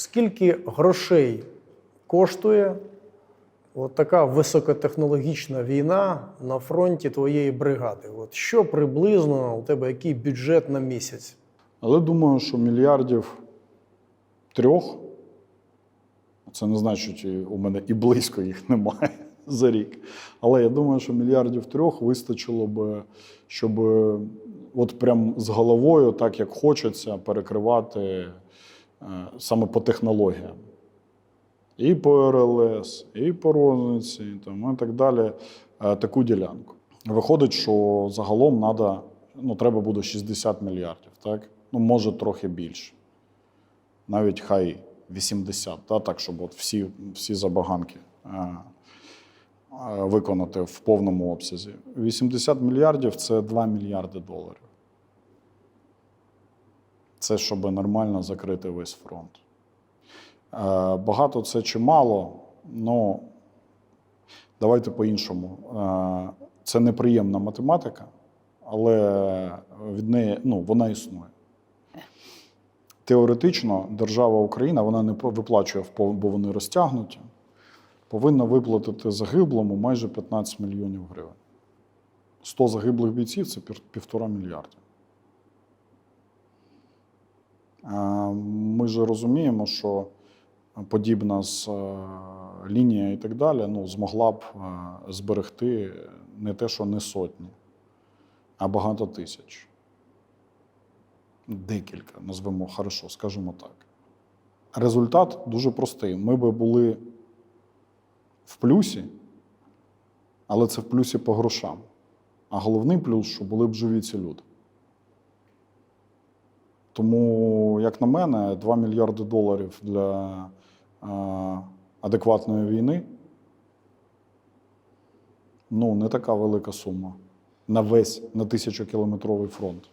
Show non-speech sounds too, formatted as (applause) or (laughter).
Скільки грошей коштує от така високотехнологічна війна на фронті твоєї бригади? От що приблизно у тебе який бюджет на місяць? Але думаю, що мільярдів трьох. Це не значить, у мене і близько їх (laughs) немає за рік. Але я думаю, що мільярдів трьох вистачило б, щоб от прям з головою, так як хочеться, перекривати е, саме по технологіям. І по РЛС, і по розниці, там, і так далі, е, таку ділянку. Виходить, що загалом надо, ну, треба буде 60 мільярдів, так? Ну, може, трохи більше. Навіть хай 80, та, так, щоб от всі, всі забаганки е, е, виконати в повному обсязі. 80 мільярдів це 2 мільярди доларів. Це щоб нормально закрити весь фронт. Е, Багато це чи мало, ну давайте по-іншому. Е, Це неприємна математика, але від неї ну, вона існує. Теоретично держава Україна вона не виплачує, бо вони розтягнуті, повинна виплатити загиблому майже 15 мільйонів гривень. 100 загиблих бійців це півтора мільярда. Ми ж розуміємо, що подібна з е, лінія і так далі ну, змогла б е, зберегти не те, що не сотні, а багато тисяч. Декілька, назвемо хорошо, скажімо так. Результат дуже простий. Ми би були в плюсі, але це в плюсі по грошам. А головний плюс, що були б живі ці люди. Тому, як на мене, 2 мільярди доларів для е, адекватної війни ну, не така велика сума на весь на тисячокілометровий фронт.